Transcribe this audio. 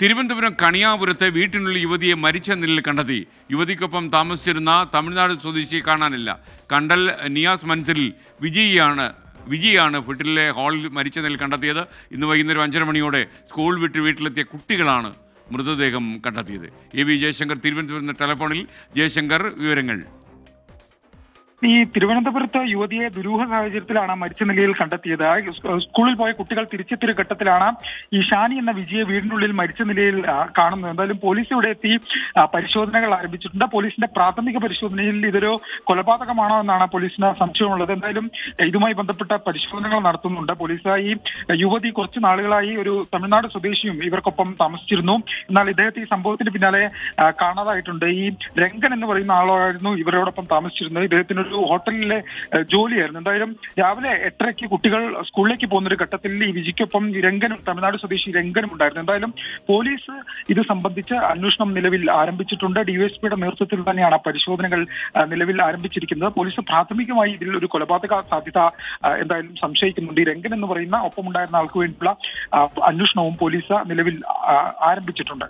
തിരുവനന്തപുരം കണിയാപുരത്തെ വീട്ടിനുള്ളിൽ യുവതിയെ മരിച്ച നിലയിൽ കണ്ടെത്തി. യുവതിക്കൊപ്പം താമസിച്ചിരുന്ന തമിഴ്നാട് സ്വദേശിയെ കാണാനില്ല. കണ്ടൽ നിയാസ് മൻസിലിൽ വിജയിയാണ് വിജയാണ് വീട്ടിലെ ഹാളിൽ മരിച്ച നിലയിൽ കണ്ടെത്തിയത്. ഇന്ന് വൈകുന്നേരം അഞ്ചര മണിയോടെ സ്കൂൾ വിട്ട് വീട്ടിലെത്തിയ കുട്ടികളാണ് മൃതദേഹം കണ്ടെത്തിയത്. എ വി ജയശങ്കർ തിരുവനന്തപുരം ടെലഫോണിൽ. ജയശങ്കർ വിവരങ്ങൾ. ഈ തിരുവനന്തപുരത്ത് യുവതിയെ ദുരൂഹ സാഹചര്യത്തിലാണ് മരിച്ച നിലയിൽ കണ്ടെത്തിയത്. സ്കൂളിൽ പോയ കുട്ടികൾ തിരിച്ചെത്തിയ ഘട്ടത്തിലാണ് ഈ ഷാനി എന്ന വിജയെ വീടിനുള്ളിൽ മരിച്ച നിലയിൽ കാണുന്നത്. എന്തായാലും പോലീസ് ഇവിടെ എത്തി പരിശോധനകൾ ആരംഭിച്ചിട്ടുണ്ട്. പോലീസിന്റെ പ്രാഥമിക പരിശോധനയിൽ ഇതൊരു കൊലപാതകമാണോ എന്നാണ് പോലീസിന് സംശയമുള്ളത്. എന്തായാലും ഇതുമായി ബന്ധപ്പെട്ട പരിശോധനകൾ നടത്തുന്നുണ്ട്. പോലീസ് ഈ യുവതി കുറച്ച് നാളുകളായി ഒരു തമിഴ്നാട് സ്വദേശിയും ഇവർക്കൊപ്പം താമസിച്ചിരുന്നു. എന്നാൽ ഇദ്ദേഹത്തെ ഈ സംഭവത്തിന് പിന്നാലെ കാണാതായിട്ടുണ്ട്. ഈ രംഗൻ എന്ന് പറയുന്ന ആളായിരുന്നു ഇവരോടൊപ്പം താമസിച്ചിരുന്നത്. ഇദ്ദേഹത്തിന് ഒരു ഹോട്ടലിലെ ജോലിയായിരുന്നു. എന്തായാലും രാവിലെ എട്ടരയ്ക്ക് കുട്ടികൾ സ്കൂളിലേക്ക് പോകുന്ന ഒരു ഘട്ടത്തിൽ ഈ വിജിക്കൊപ്പം രംഗനും തമിഴ്നാട് സ്വദേശി രംഗനും ഉണ്ടായിരുന്നു. എന്തായാലും പോലീസ് ഇത് സംബന്ധിച്ച് അന്വേഷണം നിലവിൽ ആരംഭിച്ചിട്ടുണ്ട്. ഡിവൈഎസ്പിയുടെ നേതൃത്വത്തിൽ തന്നെയാണ് പരിശോധനകൾ നിലവിൽ ആരംഭിച്ചിരിക്കുന്നത്. പോലീസ് പ്രാഥമികമായി ഇതിൽ ഒരു കൊലപാതക സാധ്യത എന്തായാലും സംശയിക്കുന്നുണ്ട്. ഈ രംഗൻ എന്ന് പറയുന്ന ഒപ്പമുണ്ടായിരുന്ന ആൾക്ക് വേണ്ടിയുള്ള അന്വേഷണവും പോലീസ് നിലവിൽ ആരംഭിച്ചിട്ടുണ്ട്.